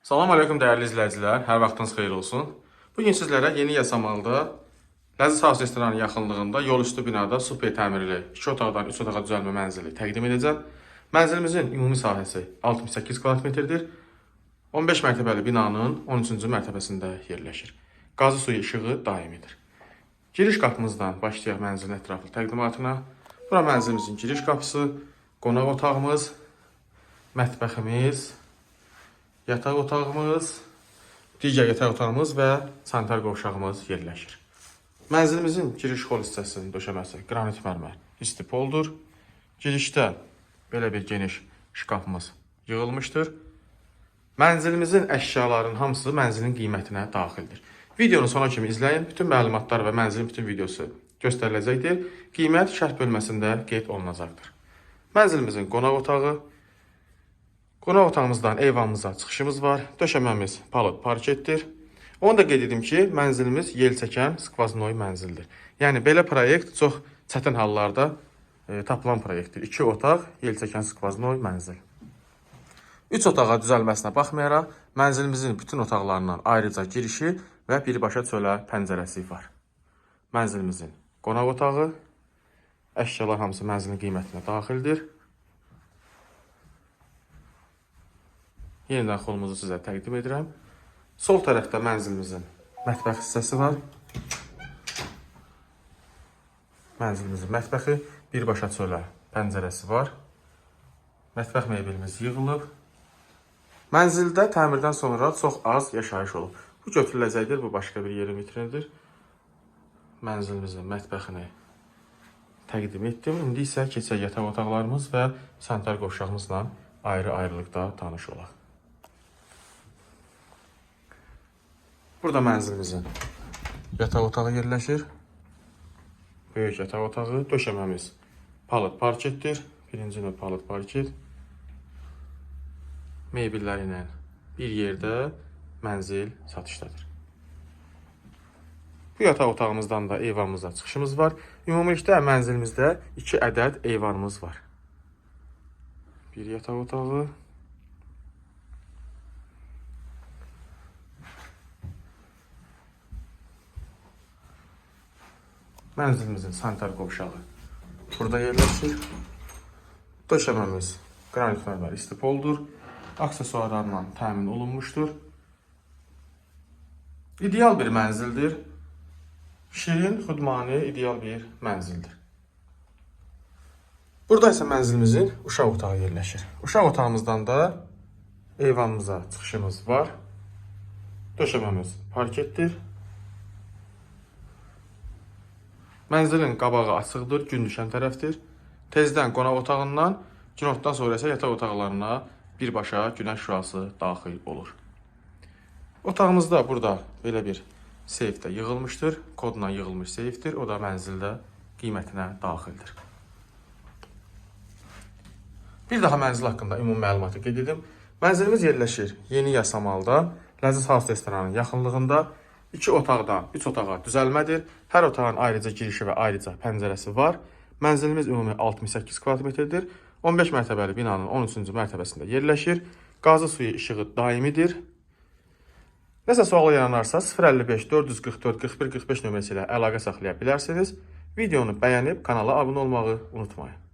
Salam aleyküm dəyərli izləyicilər, hər vaxtınız xeyir olsun. Bu gün sizlərə Yeni Yasamalda Ləziz House restoranın yaxınlığında yol üstü binada super təmirli 2 otaqdan 3 otağa düzəlmə mənzili təqdim edəcəm. Mənzilimizin ümumi sahəsi 68 kvadrat 15 mərtəbəli binanın 13-cü mərtəbəsində yerləşir. Qazı suyu işığı daimidir. Giriş qapımızdan başlayaq mənzilin ətraflı təqdimatına. Bura mənzilimizin giriş qapısı, qonaq otağımız, mətbəximiz, yataq otağımız, digər yataq otağımız və sanitar qovşağımız yerləşir. Mənzilimizin giriş xol hissəsinin döşəməsi qranit mərmər istipoldur. Girişdə belə bir geniş şkafımız yığılmışdır. Mənzilimizin əşyaların hamısı mənzilin qiymətinə daxildir. Videonu sona kimi izləyin. Bütün məlumatlar və mənzilin bütün videosu göstəriləcəkdir. Qiymət şərh bölməsində qeyd olunacaqdır. Mənzilimizin qonaq otağı, qonaq otağımızdan eyvanımıza çıxışımız var. Döşəməmiz palıd parketdir. Onu da qeyd edim ki, mənzilimiz yel çəkən skvaznoy mənzildir. Yəni belə proyekt çox çətin hallarda e, tapılan proyektdir. 2 otaq, yel çəkən skvaznoy mənzil. 3 otağa düzəlməsinə baxmayaraq, mənzilimizin bütün otaqlarından ayrıca girişi və birbaşa çölə pəncərəsi var. Mənzilimizin qonaq otağı, əşyalar hamısı mənzilin qiymətinə daxildir. Yenidən xolumuzu sizə təqdim edirəm. Sol tərəfdə mənzilimizin mətbəx hissəsi var. Mənzilimizin mətbəxi birbaşa çölə pəncərəsi var. Mətbəx mebelimiz yığılıb. Mənzildə təmirdən sonra çox az yaşayış olub. Bu götürüləcəkdir, bu başqa bir yerin vitrinidir. Mənzilimizin mətbəxini təqdim etdim. İndi isə keçək yataq otaqlarımız və sanitar qovşağımızla ayrı-ayrılıqda tanış olaq. Burada mənzilimizin yataq otağı yerləşir. Böyük yataq otağı, döşəməmiz palıd parketdir. Birinci növ palıd parket. Mebelləri ilə bir yerdə mənzil satışdadır. Bu yataq otağımızdan da eyvanımıza çıxışımız var. Ümumilikdə mənzilimizdə 2 ədəd eyvanımız var. Bir yataq otağı, Mənzilimizin sanitar qovşağı burada yerləşir. Döşəməmiz qranit mərmər istipoldur. Aksesuarlarla təmin olunmuşdur. İdeal bir mənzildir. Şirin, xudmani, ideal bir mənzildir. Burada isə mənzilimizin uşaq otağı yerləşir. Uşaq otağımızdan da eyvanımıza çıxışımız var. Döşəməmiz parketdir. Mənzilin qabağı açıqdır, gün düşən tərəfdir. Tezdən qonaq otağından, günortadan sonra isə yataq otaqlarına birbaşa günəş şüası daxil olur. Otağımızda burada belə bir seyf də yığılmışdır. Kodla yığılmış seyfdir. O da mənzildə qiymətinə daxildir. Bir daha mənzil haqqında ümumi məlumatı qeyd edim. Mənzilimiz yerləşir Yeni Yasamalda, Ləziz House restoranının yaxınlığında. 2 otaqdan 3 otağa düzəlmədir. Hər otağın ayrıca girişi və ayrıca pəncərəsi var. Mənzilimiz ümumi 68 kvadratmetrdir. 15 mərtəbəli binanın 13-cü mərtəbəsində yerləşir. Qazı suyu işığı daimidir. Nəsə sual yaranarsa 055 444 41 45 nömrəsi ilə əlaqə saxlaya bilərsiniz. Videonu bəyənib kanala abunə olmağı unutmayın.